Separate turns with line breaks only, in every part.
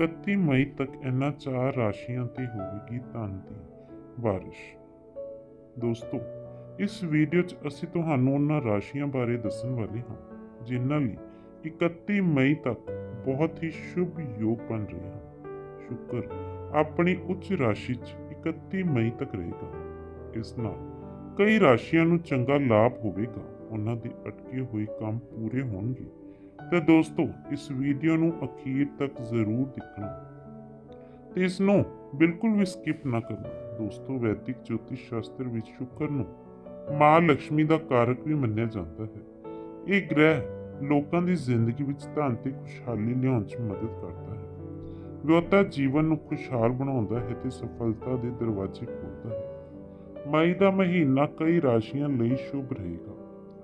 31 ਮਈ ਤੱਕ ਇਹਨਾਂ ਚਾਰ ਰਾਸ਼ੀਆਂ ਤੇ ਹੋਵੇਗੀ ਧਨ ਦੀ ਬਾਰਿਸ਼ ਦੋਸਤੋ, ਇਸ ਵੀਡੀਓ 'ਚ ਅਸੀਂ ਤੁਹਾਨੂੰ ਉਹਨਾਂ ਰਾਸ਼ੀਆਂ ਬਾਰੇ ਦੱਸਣ ਵਾਲੇ ਹਾਂ, ਜਿਨ੍ਹਾਂ ਲਈ 31 ਮਈ ਤੱਕ ਬਹੁਤ ਹੀ ਸ਼ੁਭ ਯੋਗ ਬਣ ਰਹੇ ਹਨ। ਸ਼ੁਕਰ ਆਪਣੀ ਉੱਚ ਰਾਸ਼ੀ 'ਚ 31 ਮਈ ਤੱਕ ਰਹੇਗਾ। ਇਸ ਨਾਲ ਕਈ ਰਾਸ਼ੀਆਂ ਨੂੰ ਚੰਗਾ ਲਾਭ ਹੋਵੇਗਾ, ਉਹਨਾਂ ਦੇ ਅਟਕੇ ਹੋਏ ਕੰਮ ਪੂਰੇ ਹੋਣਗੇ। ਤੇ ਦੋਸਤੋ, ਇਸ ਵੀਡੀਓ ਨੂੰ ਅਖੀਰ ਤੱਕ ਜ਼ਰੂਰ ਦੇਖਣਾ। ਤੇ ਇਸ ਨੂੰ ਬਿਲਕੁਲ ਵੀ ਸਕਿਪ ਨਾ ਕਰਨਾ ਦੋਸਤੋ, ਵੈਦਿਕ ਜੋਤਿਸ਼ ਸ਼ਾਸਤਰ ਵਿੱਚ ਸ਼ੁਕਰ ਨੂੰ ਮਾਂ ਲక్ష్ਮੀ ਦਾ ਕਾਰਕ ਵੀ ਮੰਨਿਆ ਜਾਂਦਾ ਹੈ। ਇਹ ਗ੍ਰਹਿ ਲੋਕਾਂ ਦੀ ਜ਼ਿੰਦਗੀ ਵਿੱਚ ਧਨ ਤੇ ਖੁਸ਼ਹਾਲੀ ਲਿਆਉਣ 'ਚ ਮਦਦ ਕਰਦਾ ਹੈ। ਵਿਅਕਤੀ ਜੀਵਨ ਨੂੰ ਖੁਸ਼ਹਾਲ ਬਣਾਉਂਦਾ ਹੈ ਤੇ ਸਫਲਤਾ ਦੇ ਦਰਵਾਜ਼ੇ ਖੋਲਦਾ ਹੈ। ਮਈ ਦਾ ਮਹੀਨਾ ਕਈ ਰਾਸ਼ੀਆਂ ਲਈ ਸ਼ੁਭ ਰਹੇਗਾ।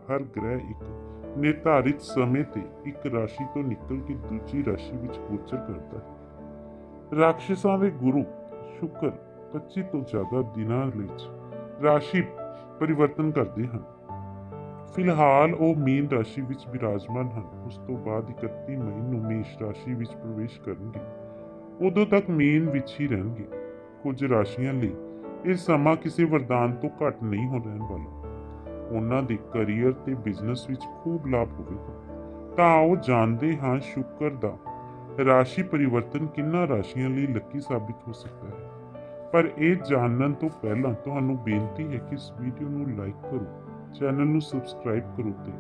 ਹਰ ਗ੍ਰਹਿ ਇੱਕ ਨਿਰਧਾਰਿਤ ਸਮੇਂ ਤੇ ਇੱਕ ਰਾਸ਼ੀ ਤੋਂ ਨਿਕਲ ਕੇ ਦੂਜੀ ਰਾਸ਼ੀ ਵਿੱਚ ਗੋਚਰ ਕਰਦਾ ਹੈ। ਰਾਖਸ਼ਾਂ ਦੇ ਗੁਰੂ ਸ਼ੁਕਰ 25 ਤੋਂ ਜ਼ਿਆਦਾ ਦਿਨਾਂ ਵਿੱਚ ਰਾਸ਼ੀ ਪਰਿਵਰਤਨ ਕਰਦੇ ਹਨ। ਫਿਲਹਾਲ ਉਹ ਮੀਨ ਰਾਸ਼ੀ ਵਿੱਚ ਵਿਰਾਜਮਾਨ ਹਨ। ਉਸ ਤੋਂ ਬਾਅਦ 31 ਮਈ ਨੂੰ ਮੇਸ਼ ਰਾਸ਼ੀ ਵਿੱਚ ਪ੍ਰਵੇਸ਼ ਕਰਨਗੇ। ਉਦੋਂ ਤੱਕ ਮੀਨ ਵਿੱਚ ਹੀ ਰਹਿਣਗੇ। ਕੁਝ ਰਾਸ਼ੀਆਂ ਲਈ ਇਹ ਸਮਾਂ ਕਿਸੇ ਵਰਦਾਨ ਤੋਂ ਘੱਟ ਨਹੀਂ ਹੋ ਰਹਿਣ ਵਾਲਾ। ਉਹਨਾਂ ਦੇ ਕੈਰੀਅਰ ਤੇ ਬਿਜ਼ਨਸ ਵਿੱਚ ਖੂਬ ਲਾਭ ਹੋਵੇਗਾ ਤਾਂ ਉਹ ਜਾਣਦੇ ਹਾਂ ਸ਼ੁਕਰ ਦਾ ਰਾਸ਼ੀ ਪਰਿਵਰਤਨ ਕਿੰਨਾ ਰਾਸ਼ੀਆਂ ਲਈ ਲੱਕੀ ਸਾਬਿਤ ਹੋ ਸਕਦਾ ਹੈ। ਪਰ ਇਹ ਜਾਣਨ ਤੋਂ ਪਹਿਲਾਂ ਤੁਹਾਨੂੰ ਬੇਨਤੀ ਹੈ ਕਿ ਇਸ ਵੀਡੀਓ ਨੂੰ ਲਾਈਕ ਕਰੋ ਚੈਨਲ ਨੂੰ ਸਬਸਕ੍ਰਾਈਬ ਕਰੋ ਤੇ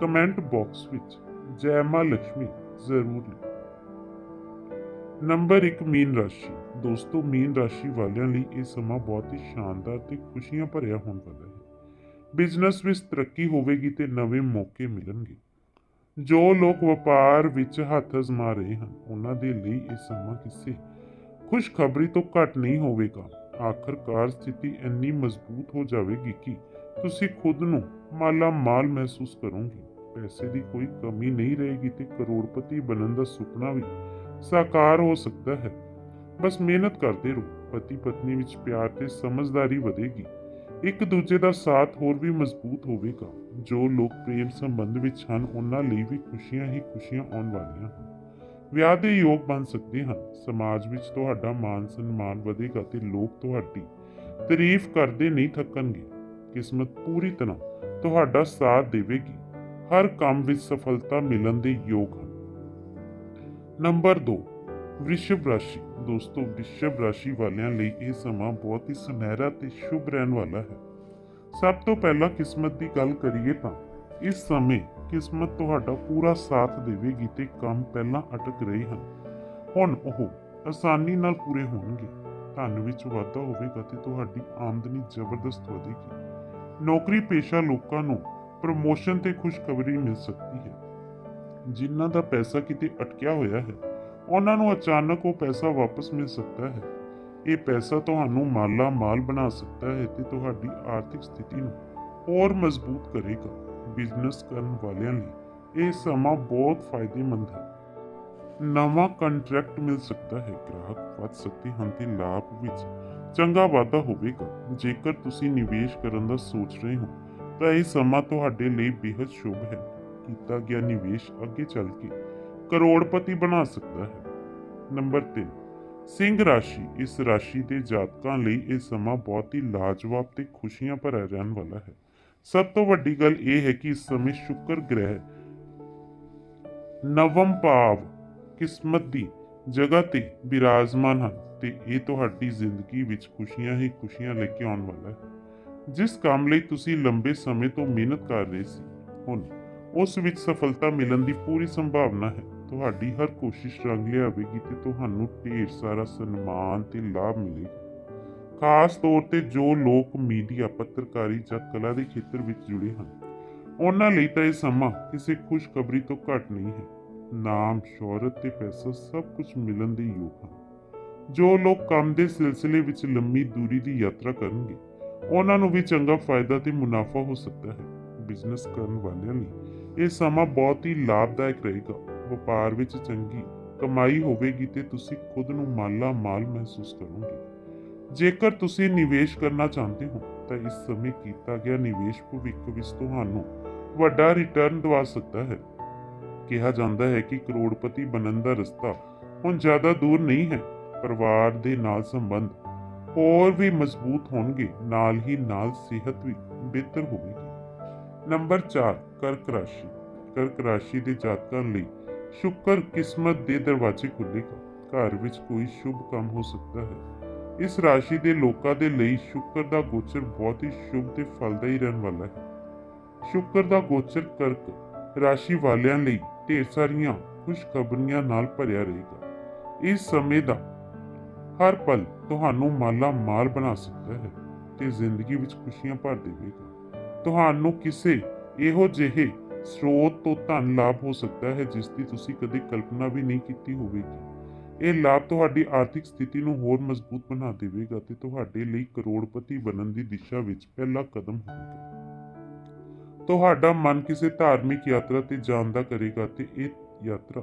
ਕਮੈਂਟ ਬਾਕਸ ਵਿੱਚ ਜੈ ਮਾਂ ਲక్ష్ਮੀ ਜ਼ਰੂਰ ਲਿਖੋ। ਨੰਬਰ 1 ਮੀਨ ਰਾਸ਼ੀ। ਦੋਸਤੋ, ਮੀਨ ਰਾਸ਼ੀ ਵਾਲਿਆਂ ਲਈ ਇਹ ਸਮਾਂ ਬਹੁਤ ਹੀ ਸ਼ਾਨਦਾਰ ਤੇ ਖੁਸ਼ੀਆਂ ਭਰਿਆ ਹੋਣ ਵਾਲਾ ਹੈ। ਬਿਜ਼ਨਸ ਵਿੱਚ ਤਰੱਕੀ ਹੋਵੇਗੀ ਤੇ ਨਵੇਂ ਮੌਕੇ ਮਿਲਣਗੇ। ਜੋ ਲੋਕ ਵਪਾਰ ਵਿੱਚ ਹੱਥ ਅਜ਼ਮਾ ਰਹੇ ਹਨ, ਉਹਨਾਂ ਦੇ ਲਈ ਇਹ ਸਮਾਂ ਕਿਸੇ ਖੁਸ਼ਖਬਰੀ ਤੋਂ ਘੱਟ ਨਹੀਂ ਹੋਵੇਗਾ। ਆਖਰਕਾਰ ਸਥਿਤੀ ਇੰਨੀ ਮਜ਼ਬੂਤ ਹੋ ਜਾਵੇਗੀ ਕਿ ਤੁਸੀਂ ਖੁਦ ਨੂੰ ਮਾਲਾ ਮਾਲ ਮਹਿਸੂਸ ਕਰੋਗੇ। ਪੈਸੇ ਦੀ ਕੋਈ ਕਮੀ ਨਹੀਂ ਰਹੇਗੀ ਤੇ ਕਰੋੜਪਤੀ ਬਣਨ ਦਾ ਸੁਪਨਾ ਵੀ ਸਾਕਾਰ ਹੋ ਸਕਦਾ ਹੈ। ਬਸ ਮਿਹਨਤ ਕਰਦੇ ਰਹੋ। ਪਤੀ ਪਤਨੀ ਵਿੱਚ ਪਿਆਰ ਤੇ ਸਮਝਦਾਰੀ ਵਧੇਗੀ। ਇੱਕ ਦੂਜੇ ਦਾ ਸਾਥ ਹੋਰ ਵੀ ਮਜ਼ਬੂਤ ਹੋਵੇਗਾ, ਜੋ ਲੋਕ ਪ੍ਰੇਮ ਸੰਬੰਧ ਵਿੱਚ ਹਨ, ਉਹਨਾਂ ਲਈ ਵੀ ਖੁਸ਼ੀਆਂ ਹੀ ਖੁਸ਼ੀਆਂ ਆਉਣ ਵਾਲੀਆਂ ਹਨ। ਵਿਆਹ ਦੇ ਯੋਗ ਬਣ ਸਕਦੇ ਹਨ। ਸਮਾਜ ਵਿੱਚ ਤੁਹਾਡਾ ਮਾਨ ਸਨਮਾਨ ਵਧੇਗਾ ਤੇ ਲੋਕ ਤੁਹਾਡੀ ਤਾਰੀਫ ਕਰਦੇ ਨਹੀਂ ਥੱਕਣਗੇ। ਕਿਸਮਤ ਪੂਰੀ ਤਰ੍ਹਾਂ ਤੁਹਾਡਾ ਸਾਥ ਦੇਵੇਗੀ। ਹਰ ਕੰਮ ਵਿੱਚ ਸਫਲਤਾ ਮਿਲਣ ਦੇ ਯੋਗ ਹਨ। ਨੰਬਰ 2 ਵ੍ਰਿਸ਼ਭ ਰਾਸ਼ੀ। ਦੋਸਤੋ ਵ੍ਰਿਸ਼ਭ ਰਾਸ਼ੀ ਵਾਲਿਆਂ ਲਈ ਇਹ ਸਮਾਂ ਬਹੁਤ ਹੀ ਸੁਨਹਿਰਾ ਤੇ ਸ਼ੁਭ ਰਹਿਣ ਵਾਲਾ ਹੈ। ਸਭ ਤੋਂ ਪਹਿਲਾਂ ਕਿਸਮਤ ਦੀ ਗੱਲ ਕਰੀਏ ਤਾਂ, ਇਸ ਸਮੇਂ ਕਿਸਮਤ ਤੁਹਾਡਾ ਪੂਰਾ ਸਾਥ ਦੇਵੇਗੀ ਤੇ ਕੰਮ ਪਹਿਲਾਂ ਅਟਕ ਰਹੇ ਹਨ। ਹੁਣ ਉਹ ਆਸਾਨੀ ਨਾਲ ਪੂਰੇ ਹੋਣਗੇ। ਧਨ ਵਿੱਚ ਵਾਧਾ ਹੋਵੇਗਾ ਤੇ ਤੁਹਾਡੀ ਆਮਦਨੀ ਜ਼ਬਰਦਸਤ ਵਧੇਗੀ। ਨੌਕਰੀ ਪੇਸ਼ਾ ਲੋਕਾਂ ਨੂੰ ਪ੍ਰਮੋਸ਼ਨ ਤੇ ਖੁਸ਼ਖਬਰੀ ਮਿਲ ਸਕਦੀ ਹੈ। ਜਿਨ੍ਹਾਂ ਦਾ ਪੈਸਾ ਕਿਤੇ ਅਟਕਿਆ ਹੋਇਆ ਹੈ ਉਹਨਾਂ ਨੂੰ ਅਚਾਨਕ ਉਹ ਪੈਸਾ ਵਾਪਸ ਮਿਲ ਸਕਦਾ ਹੈ। ਇਹ ਪੈਸਾ ਤੁਹਾਨੂੰ ਮਾਲਾ ਮਾਲ ਬਣਾ ਸਕਦਾ ਹੈ ਤੇ ਤੁਹਾਡੀ ਆਰਥਿਕ ਸਥਿਤੀ ਨੂੰ ਹੋਰ ਮਜ਼ਬੂਤ ਕਰੇਗਾ ਬਿਜ਼ਨਸ ਕਰਨ ਵਾਲਿਆਂ ਲਈ। ਇਹ ਸਮਾਂ ਬਹੁਤ ਫਾਇਦੇਮੰਦ ਹੈ। ਨਵਾਂ ਕੰਟਰੈਕਟ ਮਿਲ ਸਕਦਾ ਹੈ। ਗ੍ਰਾਹਕ ਵੱਧ ਸਕਦੇ ਹਨ ਤੇ ਲਾਭ ਵਿੱਚ ਚੰਗਾ ਵਾਧਾ ਹੋਵੇਗਾ। ਜੇਕਰ ਤੁਸੀਂ ਨਿਵੇਸ਼ ਕਰਨ ਦਾ ਸੋਚ ਰਹੇ ਹੋ, ਤਾਂ ਇਹ ਸਮਾਂ ਤੁਹਾਡੇ ਲਈ ਬੇहद ਸ਼ੁਭ ਹੈ। ਕੀਤਾ ਗਿਆ ਨਿਵੇਸ਼ ਅੱਗੇ ਚੱਲ ਕੇ ਕਰੋੜਪਤੀ ਬਣਾ ਸਕਦਾ ਹੈ। ਨੰਬਰ 3 ਸਿੰਘ ਰਾਸ਼ੀ ਇਸ ਰਾਸ਼ੀ ਦੇ ਜਾਤਕਾਂ ਲਈ ਇਹ ਸਮਾਂ ਬਹੁਤ ਹੀ ਲਾਜਵਾਬ ਤੇ ਖੁਸ਼ੀਆਂ ਭਰਿਆ ਰਹਿਣ ਵਾਲਾ ਹੈ। ਸਭ ਤੋਂ ਵੱਡੀ ਗੱਲ ਇਹ ਹੈ ਕਿ ਇਸ ਸਮੇਂ ਸ਼ੁਕਰ ਗ੍ਰਹਿ ਨਵਮ ਭਾਵ ਕਿਸਮਤ ਦੀ ਜਗ੍ਹਾ ਤੇ ਬਿਰਾਜਮਾਨ ਹਨ ਤੇ ਇਹ ਤੁਹਾਡੀ ਜ਼ਿੰਦਗੀ ਵਿੱਚ ਖੁਸ਼ੀਆਂ ਹੀ ਖੁਸ਼ੀਆਂ ਲੈ ਕੇ ਆਉਣ ਵਾਲਾ ਹੈ। ਜਿਸ ਕੰਮ ਲਈ ਤੁਸੀਂ ਲੰਬੇ ਸਮੇਂ ਤੋਂ ਮਿਹਨਤ ਕਰ ਰਹੇ ਸੀ, ਹੁਣ ਉਸ ਵਿੱਚ ਸਫਲਤਾ ਮਿਲਣ ਦੀ ਪੂਰੀ ਸੰਭਾਵਨਾ ਹੈ। ਤੁਹਾਡੀ ਹਰ ਕੋਸ਼ਿਸ਼ ਰੰਗ ਲਿਆਵੇਗੀ ਤੇ ਤੁਹਾਨੂੰ ਢੇਰ ਸਾਰਾ ਸਨਮਾਨ ਤੇ ਲਾਭ ਮਿਲੇਗਾ। ਖਾਸ ਤੌਰ ਤੇ ਜੋ ਲੋਕ ਮੀਡੀਆ, ਪੱਤਰਕਾਰੀ ਜਾਂ ਕਲਾ ਦੇ ਖੇਤਰ ਵਿੱਚ ਜੁੜੇ ਹਨ, ਉਹਨਾਂ ਲਈ ਤਾਂ ਇਹ ਸਮਾਂ ਕਿਸੇ ਖੁਸ਼ਖਬਰੀ ਤੋਂ ਘੱਟ ਨਹੀਂ ਹੈ। ਨਾਮ, ਸ਼ੋਹਰਤ ਤੇ ਪੈਸਾ ਸਭ ਕੁਝ ਮਿਲਣ ਦੇ ਯੋਗ ਹਨ। ਜੋ ਲੋਕ ਕੰਮ ਦੇ ਸਿਲਸਿਲੇ ਵਿੱਚ ਲੰਮੀ ਦੂਰੀ ਦੀ ਯਾਤਰਾ ਕਰਨਗੇ, ਉਹਨਾਂ ਨੂੰ ਵੀ ਚੰਗਾ ਫਾਇਦਾ ਤੇ ਮੁਨਾਫਾ ਹੋ ਸਕਦਾ ਹੈ। ਬਿਜ਼ਨਸ ਕਰਨ ਵਾਲਿਆਂ ਲਈ ਇਹ ਸਮਾਂ ਬਹੁਤ ਹੀ ਲਾਭਦਾਇਕ ਰਹੇਗਾ। ਵਪਾਰ ਵਿੱਚ ਚੰਗੀ ਕਮਾਈ ਹੋਵੇਗੀ ਤੇ ਤੁਸੀਂ ਖੁਦ ਨੂੰ ਮਾਲਾ ਮਾਲ ਮਹਿਸੂਸ ਕਰੋਗੇ। ਜੇਕਰ ਤੁਸੀਂ ਨਿਵੇਸ਼ ਕਰਨਾ ਚਾਹੁੰਦੇ ਹੋ, ਤਾਂ ਇਸ ਸਮੇਂ ਕੀਤਾ ਗਿਆ ਨਿਵੇਸ਼ ਭਵਿੱਖ ਵਿੱਚ ਤੁਹਾਨੂੰ ਵੱਡਾ ਰਿਟਰਨ ਦਵਾ ਸਕਦਾ ਹੈ। ਕਿਹਾ ਜਾਂਦਾ ਹੈ ਕਿ ਕਰੋੜਪਤੀ ਬਣਨ ਦਾ ਰਸਤਾ ਹੁਣ ਜ਼ਿਆਦਾ ਦੂਰ ਨਹੀਂ ਹੈ। ਪਰਿਵਾਰ ਦੇ ਨਾਲ ਸੰਬੰਧ ਹੋਰ ਵੀ ਮਜ਼ਬੂਤ ਹੋਣਗੇ, ਨਾਲ ਹੀ ਨਾਲ ਸਿਹਤ ਵੀ ਬਿਹਤਰ ਹੋਵੇਗੀ। ਨੰਬਰ 4 ਕਰਕ ਰਾਸ਼ੀ। ਕਰਕ ਰਾਸ਼ੀ ਦੇ ਜਾਤਕਾਂ ਲਈ ਸ਼ੁਕਰ ਕਿਸਮਤ ਦੇ ਦਰਵਾਜ਼ੇ ਖੁੱਲੇਗਾ ਘਰ ਵਿੱਚ ਕੋਈ ਸ਼ੁਭ ਕੰਮ ਹੋ ਸਕਦਾ ਹੈ। ਇਸ ਰਾਸ਼ੀ ਦੇ ਲੋਕਾਂ ਦੇ ਲਈ ਸ਼ੁਕਰ ਦਾ ਗੋਚਰ ਬਹੁਤ ਹੀ ਸ਼ੁਭ ਤੇ ਫਲਦਾਈ ਰਹਿਣ ਵਾਲਾ ਹੈ। ਸ਼ੁਕਰ ਦਾ ਗੋਚਰ ਕਰਕ ਰਾਸ਼ੀ ਵਾਲਿਆਂ ਲਈ ਢੇਰ ਸਾਰੀਆਂ ਖੁਸ਼ਖਬਰੀਆਂ ਨਾਲ ਭਰਿਆ ਰਹੇਗਾ। ਇਸ ਸਮੇਂ ਦਾ ਹਰ ਪਲ ਤੁਹਾਨੂੰ ਮਾਲਾ ਮਾਲ ਬਣਾ ਸਕਦਾ ਹੈ ਤੇ ਜ਼ਿੰਦਗੀ ਵਿੱਚ ਖੁਸ਼ੀਆਂ ਭਰ ਦੇਵੇਗਾ। ਤੁਹਾਨੂੰ ਕਿਸੇ ਇਹੋ ਜਿਹੇ ਸਰੋਤ ਤੋਂ ਧਨ ਲਾਭ ਹੋ ਸਕਦਾ ਹੈ, ਜਿਸ ਦੀ ਤੁਸੀਂ ਕਦੇ ਕਲਪਨਾ ਵੀ ਨਹੀਂ ਕੀਤੀ ਹੋਵੇਗੀ। ਇਹ ਲਾਭ ਤੁਹਾਡੀ ਆਰਥਿਕ ਸਥਿਤੀ ਨੂੰ ਹੋਰ ਮਜ਼ਬੂਤ ਬਣਾ ਦੇਵੇਗਾ ਤੇ ਤੁਹਾਡੇ ਲਈ ਕਰੋੜਪਤੀ ਬਣਨ ਦੀ ਦਿਸ਼ਾ ਵਿੱਚ ਪਹਿਲਾ ਕਦਮ ਹੋਵੇਗਾ। ਤੁਹਾਡਾ ਮਨ ਕਿਸੇ ਧਾਰਮਿਕ ਯਾਤਰਾ ਤੇ ਜਾਣ ਦਾ ਕਰੇਗਾ ਤੇ ਇਹ ਯਾਤਰਾ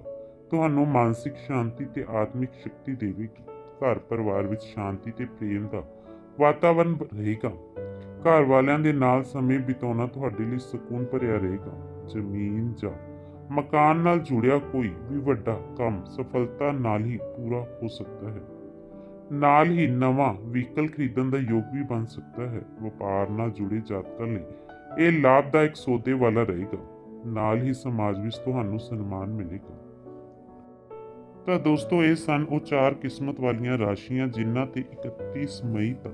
ਤੁਹਾਨੂੰ ਮਾਨਸਿਕ ਸ਼ਾਂਤੀ ਤੇ ਆਤਮਿਕ ਸ਼ਕਤੀ ਦੇਵੇਗੀ। ਘਰ ਪਰਿਵਾਰ ਵਿੱਚ ਸ਼ਾਂਤੀ ਤੇ ਪ੍ਰੇਮ ਦਾ ਵਾਤਾਵਰਣ ਰਹੇਗਾ। ਘਰ ਵਾਲਿਆਂ ਦੇ ਨਾਲ ਸਮੇਂ ਬਿਤਾਉਣਾ ਤੁਹਾਡੇ ਲਈ ਸਕੂਨ ਭਰਿਆ ਰਹੇਗਾ। ਜ਼ਮੀਨ ਜਾਂ ਮਕਾਨ ਨਾਲ ਜੁੜਿਆ ਕੋਈ ਵੀ ਵੱਡਾ ਕੰਮ ਸਫਲਤਾ ਨਾਲ ਹੀ ਪੂਰਾ ਹੋ ਸਕਦਾ ਹੈ। ਨਾਲ ਹੀ ਨਵਾਂ ਵਹੀਕਲ ਖਰੀਦਣ ਦਾ ਯੋਗ ਵੀ ਬਣ ਸਕਦਾ ਹੈ। ਵਪਾਰ ਨਾਲ ਜੁੜੇ ਜਾਤਕਾਂ ਲਈ ਇਹ ਲਾਭਦਾਇਕ ਸੌਦੇ ਵਾਲਾ ਰਹੇਗਾ। ਨਾਲ ਹੀ ਸਮਾਜ ਵਿੱਚ ਤੁਹਾਨੂੰ ਸਨਮਾਨ ਮਿਲੇਗਾ। ਤਾਂ ਦੋਸਤੋ, ਇਹ ਸਨ ਉਹ ਚਾਰ ਕਿਸਮਤ ਵਾਲੀਆਂ ਰਾਸ਼ੀਆਂ ਜਿਨ੍ਹਾਂ ਤੇ 31 ਮਈ ਤੱਕ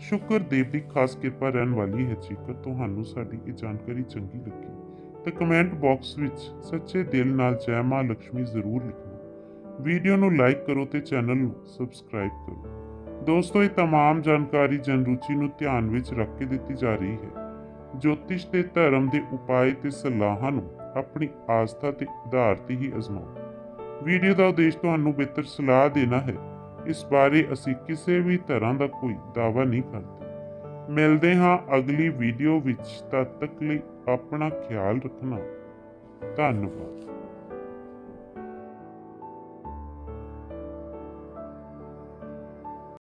ਸ਼ੁਕਰ ਦੇਵ ਦੀ ਖਾਸ ਕਿਰਪਾ ਰਹਿਣ ਵਾਲੀ ਹੈ। ਜੇਕਰ ਤੁਹਾਨੂੰ ਸਾਡੀ ਇਹ ਜਾਣਕਾਰੀ ਚੰਗੀ ਲੱਗੀ ਤੇ ਕਮੈਂਟ ਬਾਕਸ ਵਿੱਚ ਸੱਚੇ ਦਿਲ ਨਾਲ ਜੈ ਮਾਂ ਲక్ష్ਮੀ ਜ਼ਰੂਰ ਲਿਖੋ। ਵੀਡੀਓ ਨੂੰ ਲਾਈਕ ਕਰੋ ਤੇ ਚੈਨਲ ਨੂੰ ਸਬਸਕ੍ਰਾਈਬ ਕਰੋ। ਦੋਸਤੋ, ਇਹ तमाम ਜਾਣਕਾਰੀ ਜਨ ਰੁਚੀ ਨੂੰ ਧਿਆਨ ਵਿੱਚ ਰੱਖ ਕੇ ਦਿੱਤੀ ਜਾ ਰਹੀ ਹੈ। ਜੋਤਿਸ਼ ਤੇ ਧਰਮ ਦੇ ਉਪਾਏ ਤੇ ਸਲਾਹਾਂ ਨੂੰ ਆਪਣੀ ਆਸਥਾ ਤੇ ਆਧਾਰ ਤੇ ਹੀ ਅਜ਼ਮਾਓ। ਵੀਡੀਓ ਦਾ ਉਦੇਸ਼ ਤੁਹਾਨੂੰ ਬਿਹਤਰ ਸਲਾਹ ਦੇਣਾ ਹੈ। ਇਸ ਬਾਰੇ ਅਸੀਂ ਕਿਸੇ ਵੀ ਤਰ੍ਹਾਂ ਦਾ ਕੋਈ ਦਾਅਵਾ ਨਹੀਂ ਕਰਦੇ। ਮਿਲਦੇ ਹਾਂ ਅਗਲੀ ਵੀਡੀਓ ਵਿੱਚ। ਤਦ ਤੱਕ ਲਈ ਆਪਣਾ ਖਿਆਲ ਰੱਖਣਾ। ਧੰਨਵਾਦ।